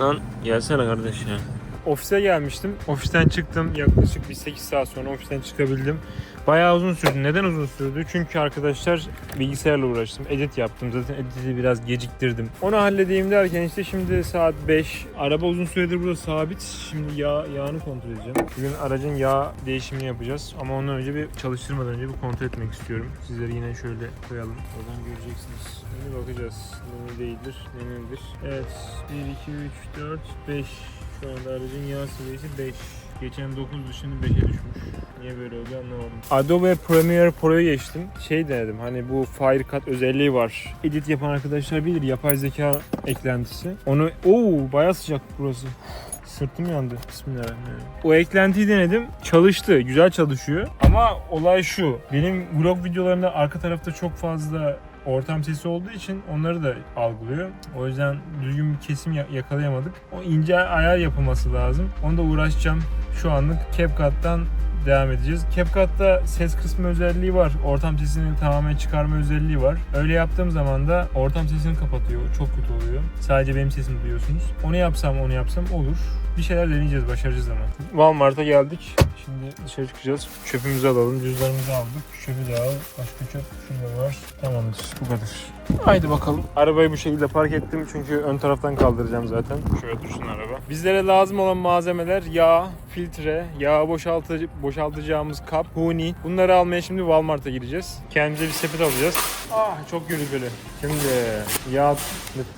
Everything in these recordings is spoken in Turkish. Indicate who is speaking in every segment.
Speaker 1: Lan gelsene kardeş ya.
Speaker 2: Ofise gelmiştim. Ofisten çıktım. Yaklaşık bir 8 saat sonra ofisten çıkabildim. Bayağı uzun sürdü. Neden uzun sürdü? Çünkü arkadaşlar bilgisayarla uğraştım. Edit yaptım. Zaten editi biraz geciktirdim. Onu halledeyim derken işte şimdi saat 5. Araba uzun süredir burada sabit. Şimdi yağ yağını kontrol edeceğim. Bugün aracın yağ değişimini yapacağız. Ama ondan önce bir çalıştırmadan önce bir kontrol etmek istiyorum. Sizleri yine şöyle koyalım. Oradan göreceksiniz. Şimdi bakacağız. Ne değildir, ne nedir. Evet. 1, 2, 3, 4, 5. Şu aracın yağ seviyesi 5. Geçen 9 şimdi 5'e düşmüş. Niye böyle oldu anlamadım. Adobe Premiere Pro'ya geçtim. Şey denedim hani bu Fire Cut özelliği var. Edit yapan arkadaşlar bilir yapay zeka eklentisi. Onu ooo bayağı sıcak burası. Sırtım yandı. Bismillahirrahmanirrahim. O eklentiyi denedim. Çalıştı. Güzel çalışıyor. Ama olay şu. Benim vlog videolarında arka tarafta çok fazla ortam sesi olduğu için onları da algılıyor. O yüzden düzgün bir kesim ya- yakalayamadık. O ince ayar yapılması lazım. Onu da uğraşacağım. Şu anlık CapCut'tan devam edeceğiz. CapCut'ta ses kısmı özelliği var. Ortam sesini tamamen çıkarma özelliği var. Öyle yaptığım zaman da ortam sesini kapatıyor. Çok kötü oluyor. Sadece benim sesimi duyuyorsunuz. Onu yapsam onu yapsam olur. Bir şeyler deneyeceğiz, başaracağız ama. Walmart'a geldik. Şimdi dışarı çıkacağız. Çöpümüzü alalım, cüzdanımızı aldık. Çöpü de al. Başka çöp şurada var. Tamamdır. Bu kadar. Haydi bakalım. Arabayı bu şekilde park ettim çünkü ön taraftan kaldıracağım zaten. Şöyle dursun araba. Bizlere lazım olan malzemeler yağ, filtre, yağ boşaltıcı, boşaltacağımız kap, huni. Bunları almaya şimdi Walmart'a gideceğiz. Kendimize bir sepet alacağız. Ah çok gürültülü. Şimdi yağ,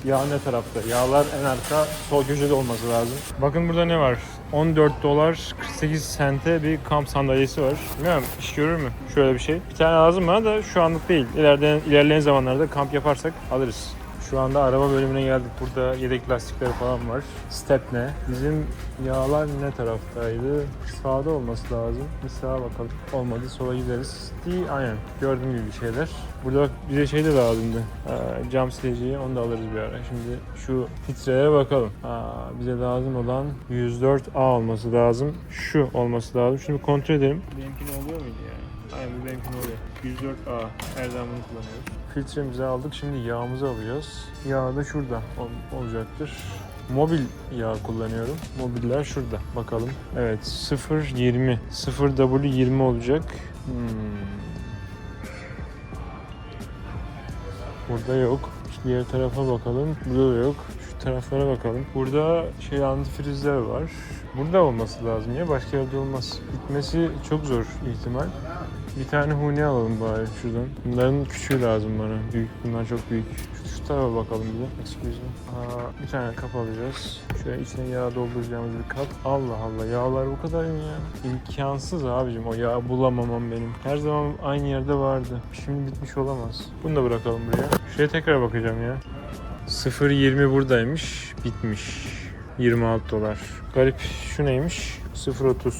Speaker 2: yağ ne tarafta? Yağlar en arka sol köşede olması lazım. Bakın burada ne var? 14 dolar 48 sente bir kamp sandalyesi var. Bilmiyorum iş görür mü? Şöyle bir şey. Bir tane lazım bana da şu anlık değil. İlerleyen, ilerleyen zamanlarda kamp yaparsak alırız. Şu anda araba bölümüne geldik. Burada yedek lastikleri falan var. Stepne. Bizim yağlar ne taraftaydı? Sağda olması lazım. Bir sağa bakalım. Olmadı sola gideriz. Değil, aynen. Gördüğüm gibi şeyler. Burada bize şey de lazımdı. Ee, cam sileceği onu da alırız bir ara. Şimdi şu filtrelere bakalım. Aa, bize lazım olan 104A olması lazım. Şu olması lazım. Şimdi kontrol edelim. Benimkini oluyor muydu yani? Aynen bu benimkini oluyor. 104A. Her zaman bunu kullanıyoruz. Filtremizi aldık. Şimdi yağımızı alacağız. Yağ da şurada ol- olacaktır. Mobil yağ kullanıyorum. Mobiller şurada. Bakalım. Evet 0.20. 0W20 olacak. Hmm. Burada yok. Diğer tarafa bakalım. Burada da yok. Şu taraflara bakalım. Burada şey antifrizler var. Burada olması lazım ya. Başka yerde olmaz. Gitmesi çok zor ihtimal. Bir tane huni alalım bari şuradan. Bunların küçüğü lazım bana. Büyük. Bunlar çok büyük. Şu, şu tarafa bakalım bir de. Excuse me. Aa, bir tane kap alacağız. Şöyle içine yağ dolduracağımız bir kap. Allah Allah yağlar bu kadar mı ya? İmkansız abicim o yağ bulamamam benim. Her zaman aynı yerde vardı. Şimdi bitmiş olamaz. Bunu da bırakalım buraya. Şuraya tekrar bakacağım ya. 0.20 buradaymış. Bitmiş. 26 dolar. Garip. Şu neymiş? 0.30.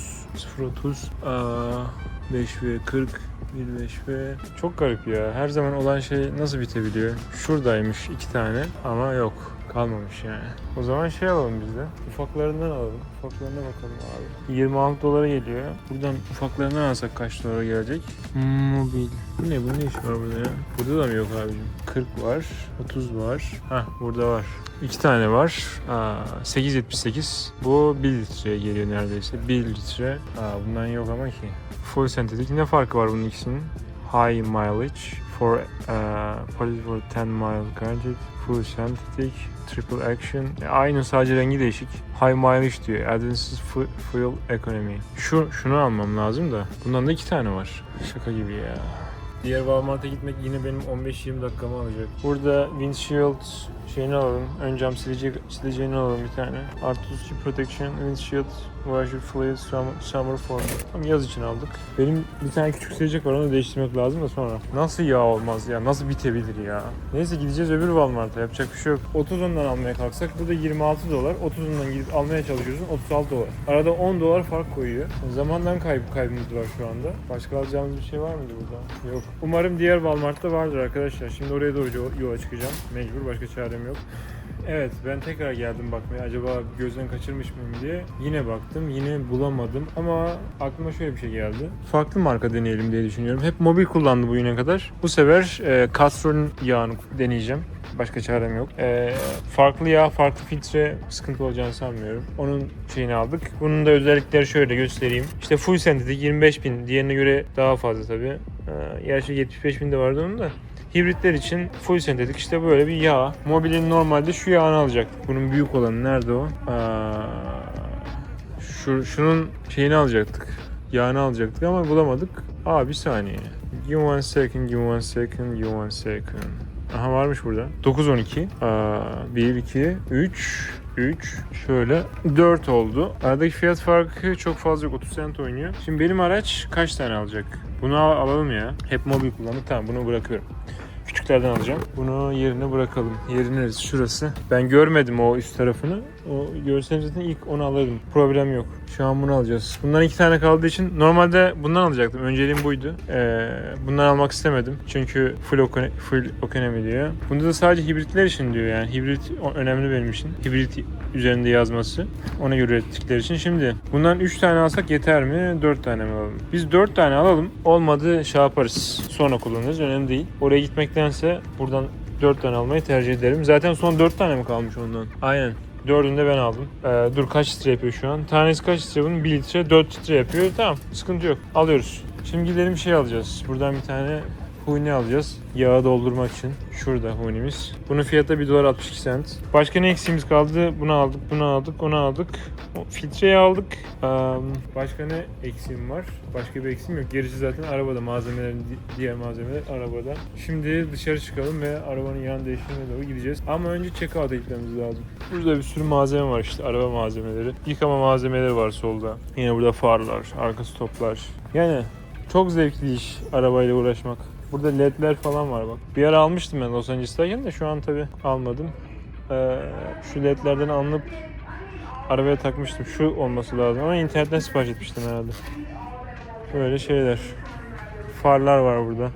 Speaker 2: 0.30. Aa, 5 ve 40. 1.5 ve çok garip ya. Her zaman olan şey nasıl bitebiliyor? Şuradaymış iki tane ama yok. Kalmamış yani. O zaman şey alalım biz de. Ufaklarından alalım. Ufaklarına bakalım abi. 26 dolara geliyor. Buradan ufaklarından alsak kaç dolara gelecek? Mobil. Bu ne? Bu ne iş var burada ya? Burada da mı yok abicim? 40 var. 30 var. Hah burada var. İki tane var. Aa, 8.78. Bu 1 litreye geliyor neredeyse. 1 litre. Aa, bundan yok ama ki. Full sentetik. Ne farkı var bunun ikisinin? High mileage for uh, policy for 10 mile granted. Full synthetic. Triple action. E, aynı sadece rengi değişik. High mileage diyor. Advances fu- fuel economy. Şu, şunu almam lazım da. Bundan da iki tane var. Şaka gibi ya. Diğer Walmart'a gitmek yine benim 15-20 dakikamı alacak. Burada windshield şeyini alalım. Ön cam silici, sileceğini alalım bir tane. Artı 32 protection, windshield, washer fluid, summer, form. Tam yaz için aldık. Benim bir tane küçük silecek var onu değiştirmek lazım da sonra. Nasıl yağ olmaz ya? Nasıl bitebilir ya? Neyse gideceğiz öbür Walmart'a yapacak bir şey yok. 30 ondan almaya kalksak bu da 26 dolar. 30 ondan gidip almaya çalışıyorsun 36 dolar. Arada 10 dolar fark koyuyor. Zamandan kayıp kaybımız var şu anda. Başka alacağımız bir şey var mıydı burada? Yok. Umarım diğer Walmart'ta vardır arkadaşlar. Şimdi oraya doğru yo- yola çıkacağım. Mecbur başka çarem yok. Evet ben tekrar geldim bakmaya acaba gözden kaçırmış mıyım diye. Yine baktım yine bulamadım ama aklıma şöyle bir şey geldi. Farklı marka deneyelim diye düşünüyorum. Hep mobil kullandı bu güne kadar. Bu sefer e, Castrol'ün yağını deneyeceğim. Başka çarem yok. Ee, farklı yağ, farklı filtre sıkıntı olacağını sanmıyorum. Onun şeyini aldık. Bunun da özellikleri şöyle göstereyim. İşte full sentetik 25 bin. Diğerine göre daha fazla tabii. Ee, gerçi 75 bin de vardı onun da. Hibritler için full sentetik işte böyle bir yağ. Mobilin normalde şu yağını alacak. Bunun büyük olanı nerede o? Aa, şu, şunun şeyini alacaktık. Yağını alacaktık ama bulamadık. Aa bir saniye. Give one second, give one second, give one second. Aha varmış burada. 912. Aa, 1, 2, 3, 3, şöyle 4 oldu. Aradaki fiyat farkı çok fazla yok. 30 cent oynuyor. Şimdi benim araç kaç tane alacak? Bunu al- alalım ya. Hep mobil kullanır. Tamam bunu bırakıyorum. Küçüklerden alacağım. Bunu yerine bırakalım. Yeri neresi? Şurası. Ben görmedim o üst tarafını. O görsem zaten ilk onu alırdım. Problem yok. Şu an bunu alacağız. Bundan iki tane kaldığı için normalde bundan alacaktım. Önceliğim buydu. Ee, bundan almak istemedim. Çünkü full, okone, full ekonomi diyor. Bunda da sadece hibritler için diyor yani. Hibrit önemli benim için. Hibrit üzerinde yazması. Ona göre ürettikleri için. Şimdi bundan 3 tane alsak yeter mi? 4 tane mi alalım? Biz 4 tane alalım. Olmadı şey yaparız. Sonra kullanırız. Önemli değil. Oraya gitmektense buradan 4 tane almayı tercih ederim. Zaten son 4 tane mi kalmış ondan? Aynen. Dördünü de ben aldım. Ee, dur kaç litre yapıyor şu an? Tanesi kaç litre bunun? 1 litre 4 litre yapıyor. Tamam sıkıntı yok. Alıyoruz. Şimdi gidelim şey alacağız. Buradan bir tane huni alacağız. Yağı doldurmak için. Şurada hunimiz. Bunun fiyatı 1 dolar 62 cent. Başka ne eksiğimiz kaldı? Bunu aldık, bunu aldık, onu aldık. O filtreyi aldık. Ee, başka ne eksiğim var? Başka bir eksiğim yok. Gerisi zaten arabada. Malzemelerin di- diğer malzemeler arabada. Şimdi dışarı çıkalım ve arabanın yan değiştirmeye doğru gideceğiz. Ama önce check-out'a gitmemiz lazım. Burada bir sürü malzeme var işte. Araba malzemeleri. Yıkama malzemeleri var solda. Yine burada farlar, arka stoplar. Yani çok zevkli iş arabayla uğraşmak. Burada ledler falan var bak. Bir ara almıştım ben Los Angeles'tayken de şu an tabi almadım. Ee, şu ledlerden alınıp arabaya takmıştım. Şu olması lazım ama internetten sipariş etmiştim herhalde. Böyle şeyler. Farlar var burada.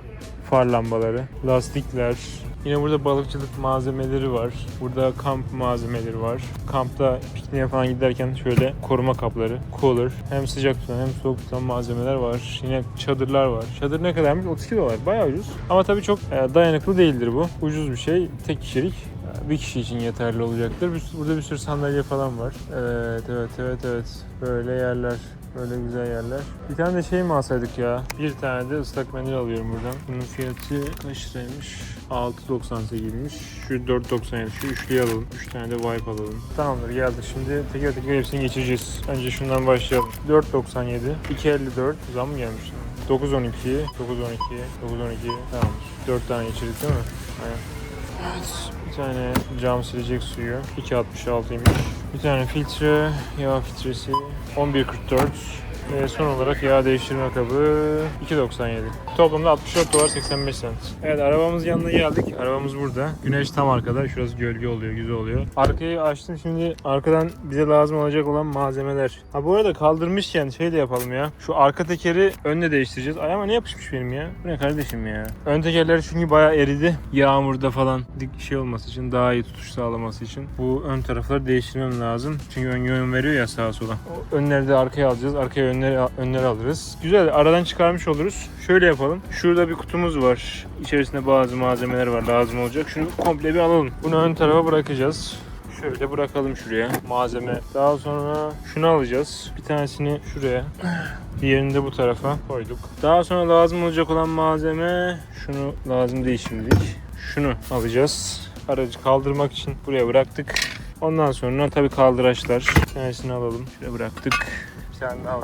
Speaker 2: Far lambaları, lastikler. Yine burada balıkçılık malzemeleri var. Burada kamp malzemeleri var. Kampta pikniğe falan giderken şöyle koruma kapları, cooler. Hem sıcak tutan hem soğuk tutan malzemeler var. Yine çadırlar var. Çadır ne kadarmış? 32 dolar. Bayağı ucuz. Ama tabii çok e, dayanıklı değildir bu. Ucuz bir şey. Tek kişilik. E, Bir kişi için yeterli olacaktır. Burada bir sürü sandalye falan var. Evet, evet, evet, evet. Böyle yerler. Böyle güzel yerler. Bir tane de şey mi alsaydık ya? Bir tane de ıslak mendil alıyorum buradan. Bunun fiyatı kaç liraymış? 6.98'miş. Şu 4.97. Şu üçlüyü alalım. 3 tane de wipe alalım. Tamamdır geldi. Şimdi teker teker hepsini geçeceğiz. Önce şundan başlayalım. 4.97. 2.54. Zam mı gelmiş? 9.12. 9.12. 9.12. Tamamdır. 4 tane geçirdik değil mi? Aynen. Evet. Bir tane cam silecek suyu 2.66'ymış. Bir tane filtre, yağ filtresi 11.44. Ve son olarak yağ değiştirme kabı 2.97. Toplamda 64 dolar 85 cent. Evet arabamız yanına geldik. Arabamız burada. Güneş tam arkada. Şurası gölge oluyor, güzel oluyor. Arkayı açtım şimdi arkadan bize lazım olacak olan malzemeler. Ha bu arada kaldırmışken şey de yapalım ya. Şu arka tekeri önle değiştireceğiz. Ayağıma ne yapışmış benim ya? Bu ne kardeşim ya? Ön tekerler çünkü bayağı eridi. Yağmurda falan dik şey olması için daha iyi tutuş sağlaması için. Bu ön tarafları değiştirmem lazım. Çünkü ön yön veriyor ya sağa sola. Önleri de arkaya alacağız. Arkaya önleri, önleri alırız. Güzel aradan çıkarmış oluruz. Şöyle yapalım. Şurada bir kutumuz var. İçerisinde bazı malzemeler var lazım olacak. Şunu komple bir alalım. Bunu ön tarafa bırakacağız. Şöyle bırakalım şuraya malzeme. Daha sonra şunu alacağız. Bir tanesini şuraya. Diğerini de bu tarafa koyduk. Daha sonra lazım olacak olan malzeme şunu lazım değil şimdilik. Şunu alacağız. Aracı kaldırmak için buraya bıraktık. Ondan sonra tabii kaldıraçlar. Bir tanesini alalım. Şuraya bıraktık. Bir tane daha.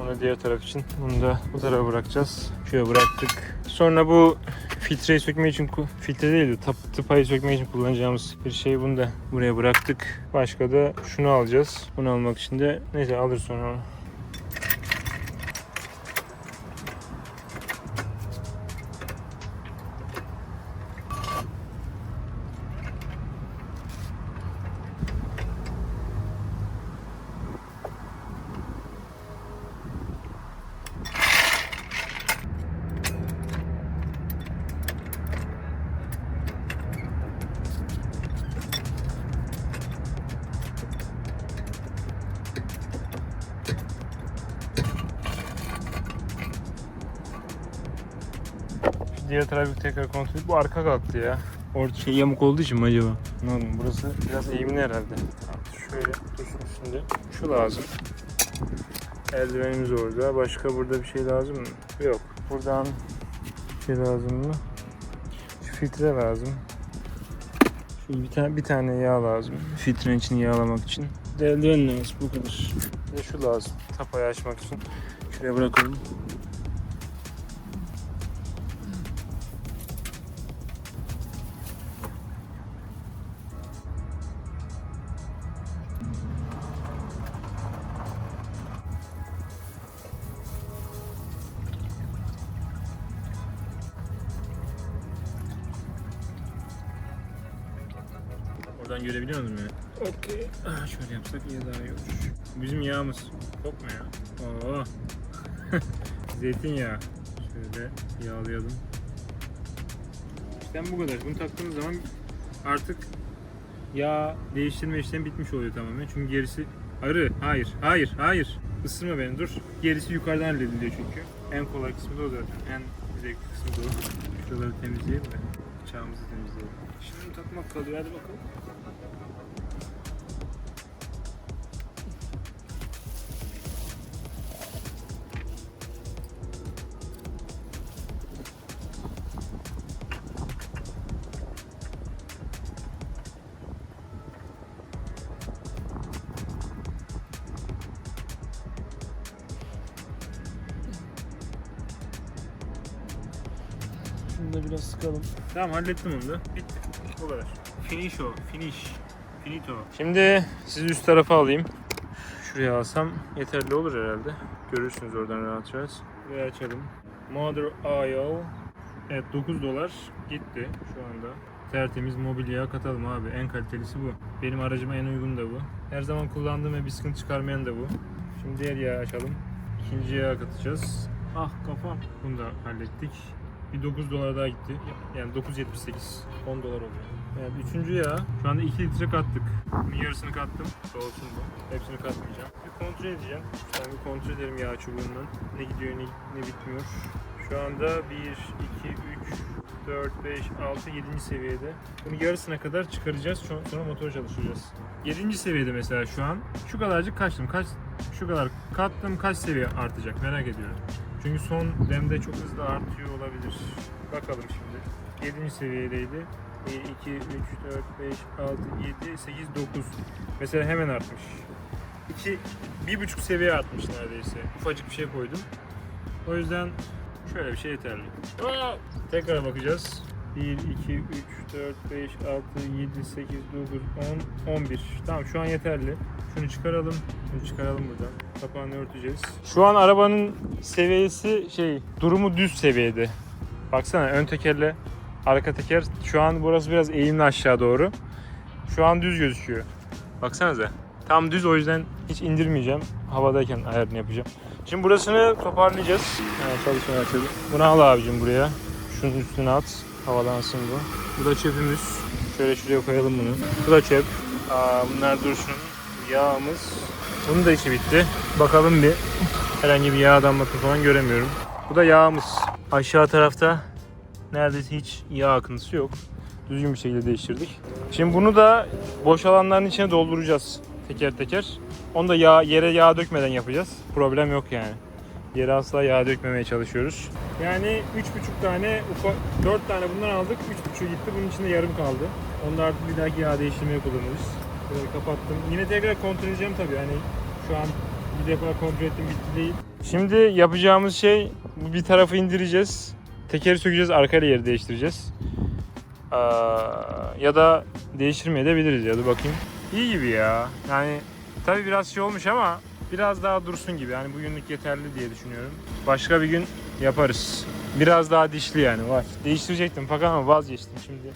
Speaker 2: Onu diğer taraf için. Bunu da bu tarafa bırakacağız. Şuraya bıraktık. Sonra bu filtreyi sökmek için filtre değil de tap, tıpayı sökmek için kullanacağımız bir şey bunu da buraya bıraktık. Başka da şunu alacağız. Bunu almak için de neyse alır sonra onu. Diğer tarafı tekrar kontrol Bu arka kalktı ya. Orta şey yamuk olduğu için mi acaba? Anladım. Burası biraz eğimli herhalde. Şöyle dursun üstünde. Şu lazım. Eldivenimiz orada. Başka burada bir şey lazım mı? Yok. Buradan bir şey lazım mı? Şu filtre lazım. Şu bir tane bir tane yağ lazım. Filtrenin içini yağlamak için. Eldiven lazım. Bu kadar. Bir de şu lazım. Tapayı açmak için. Şuraya bırakalım. Şöyle yapsak iyi daha iyi olur. Bizim yağımız. Kokma ya. Oo. Zeytinyağı. Şöyle yağlayalım. İşte bu kadar. Bunu taktığımız zaman artık yağ değiştirme işlemi bitmiş oluyor tamamen. Çünkü gerisi arı. Hayır, hayır, hayır. Isırma beni dur. Gerisi yukarıdan hallediliyor çünkü. En kolay kısmı da o zaten. En zevkli kısmı da o. Şuraları temizleyelim de. Bıçağımızı temizleyelim. Şimdi takmak kalıyor. Hadi bakalım. Da biraz sıkalım. Tamam hallettim onu da. Bitti. Bu kadar. Finish o. Finish. Finito. Şimdi sizi üst tarafa alayım. Şuraya alsam yeterli olur herhalde. Görürsünüz oradan rahat rahat. Burayı açalım. Mother Oil. Evet 9 dolar gitti şu anda. Tertemiz mobilya katalım abi. En kalitelisi bu. Benim aracıma en uygun da bu. Her zaman kullandığım ve bir sıkıntı çıkarmayan da bu. Şimdi diğer yağı açalım. İkinci yağı katacağız. Ah kafam. Bunu da hallettik. Bir 9 dolar daha gitti. Yani 9.78. 10 dolar oluyor. Evet, üçüncü yağ. Şu anda 2 litre kattık. Yarısını kattım. Soğusun bu. Hepsini katmayacağım. Bir kontrol edeceğim. Ben bir kontrol ederim yağ çubuğundan. Ne gidiyor ne, ne bitmiyor. Şu anda 1, 2, 3, 4, 5, 6, 7. seviyede. Bunu yarısına kadar çıkaracağız. Sonra motor çalıştıracağız. 7. seviyede mesela şu an. Şu kadarcık kaçtım. Kaç şu kadar kattım. Kaç seviye artacak merak ediyorum. Çünkü son demde çok hızlı artıyor olabilir. Bakalım şimdi. 7. seviyedeydi. 1, 2, 3, 4, 5, 6, 7, 8, 9. Mesela hemen artmış. 2, bir buçuk seviye artmış neredeyse. Ufacık bir şey koydum. O yüzden şöyle bir şey yeterli. Aa! Tekrar bakacağız. 1, 2, 3, 4, 5, 6, 7, 8, 9, 10, 11. Tamam şu an yeterli. Şunu çıkaralım. Şunu çıkaralım buradan. Kapağını örteceğiz. Şu an arabanın seviyesi şey durumu düz seviyede. Baksana ön tekerle arka teker. Şu an burası biraz eğimli aşağı doğru. Şu an düz gözüküyor. Baksanıza. Tam düz o yüzden hiç indirmeyeceğim. Havadayken ayarını yapacağım. Şimdi burasını toparlayacağız. Yani çalışmaya başladı. Bunu al abicim buraya. Şunun üstüne at. Havalansın bu. Bu da çöpümüz. Şöyle şuraya koyalım bunu. Bu da çöp. Aa, bunlar dursun. Yağımız. Bunun da işi bitti. Bakalım bir. Herhangi bir yağ damlatma falan göremiyorum. Bu da yağımız. Aşağı tarafta neredeyse hiç yağ akıntısı yok. Düzgün bir şekilde değiştirdik. Şimdi bunu da boş alanların içine dolduracağız teker teker. Onu da yağ, yere yağ dökmeden yapacağız. Problem yok yani. Yere asla yağ dökmemeye çalışıyoruz. Yani 3,5 tane, ufak, 4 tane bundan aldık. 3,5 gitti. Bunun içinde yarım kaldı. Artık bir dahaki yağ değiştirmeye kullanırız. Böyle kapattım. Yine tekrar kontrol edeceğim tabii. Yani şu an bir defa kontrol ettim bitti değil. Şimdi yapacağımız şey bir tarafı indireceğiz. Tekeri sökeceğiz, arkayla yeri değiştireceğiz. Aa, ya da değiştirmeyebiliriz ya da bakayım. İyi gibi ya. Yani tabii biraz şey olmuş ama biraz daha dursun gibi. Yani bugünlük yeterli diye düşünüyorum. Başka bir gün yaparız. Biraz daha dişli yani var. Değiştirecektim fakat ama vazgeçtim şimdi.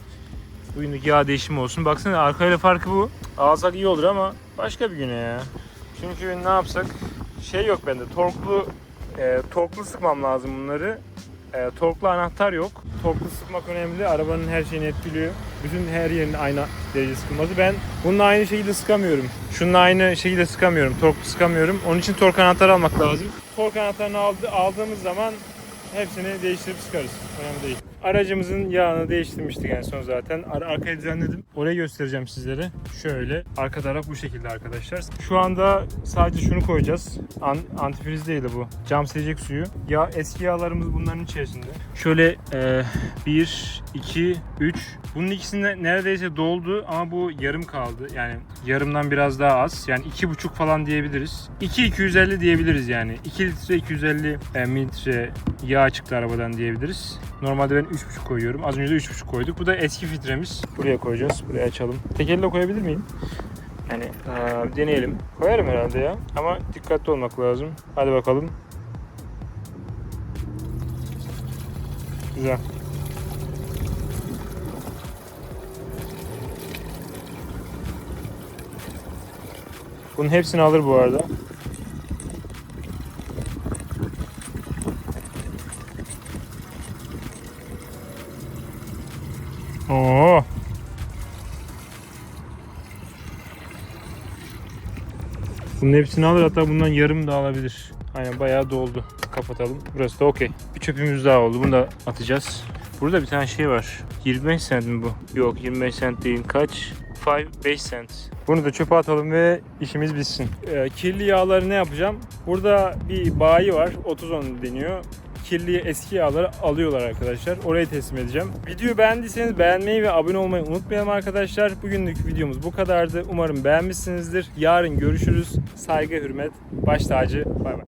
Speaker 2: Bugünlük yağ değişimi olsun. Baksana arkayla farkı bu. Alsak iyi olur ama başka bir güne ya. Çünkü ne yapsak? Şey yok bende. Torklu e, torklu sıkmam lazım bunları. E, torklu anahtar yok. Torklu sıkmak önemli. Arabanın her şeyini etkiliyor. Bütün her yerin aynı derece sıkılması. Ben bununla aynı şekilde sıkamıyorum. Şununla aynı şekilde sıkamıyorum. Torklu sıkamıyorum. Onun için tork anahtarı almak lazım. Tork anahtarını aldı, aldığımız zaman hepsini değiştirip sıkarız. Önemli değil. Aracımızın yağını değiştirmiştik en son zaten. Ar- arkayı düzenledim. Orayı göstereceğim sizlere. Şöyle. Arka taraf bu şekilde arkadaşlar. Şu anda sadece şunu koyacağız. An- antifriz değil de bu. Cam silecek suyu. Ya eski yağlarımız bunların içerisinde. Şöyle 1, 2, 3. Bunun ikisinde neredeyse doldu ama bu yarım kaldı. Yani yarımdan biraz daha az. Yani 2,5 falan diyebiliriz. 2 250 diyebiliriz yani. 2 litre 250 e, mililitre yağ çıktı arabadan diyebiliriz. Normalde ben 3,5 koyuyorum. Az önce de 3,5 koyduk. Bu da eski filtremiz. Buraya koyacağız. Buraya açalım. Tek elle koyabilir miyim? Yani aa, deneyelim. Koyarım herhalde ya. Ama dikkatli olmak lazım. Hadi bakalım. Güzel. Bunun hepsini alır bu arada. Oo. Bunun hepsini alır hatta bundan yarım da alabilir. Aynen bayağı doldu. Kapatalım. Burası da okey. Bir çöpümüz daha oldu. Bunu da atacağız. Burada bir tane şey var. 25 cent mi bu? Yok 25 cent değil. Kaç? 5, 5 cent. Bunu da çöpe atalım ve işimiz bitsin. Ee, kirli yağları ne yapacağım? Burada bir bayi var. 30 on deniyor. Kirli eski yağları alıyorlar arkadaşlar. Oraya teslim edeceğim. Videoyu beğendiyseniz beğenmeyi ve abone olmayı unutmayalım arkadaşlar. Bugünlük videomuz bu kadardı. Umarım beğenmişsinizdir. Yarın görüşürüz. Saygı, hürmet, baş tacı. Bay bay.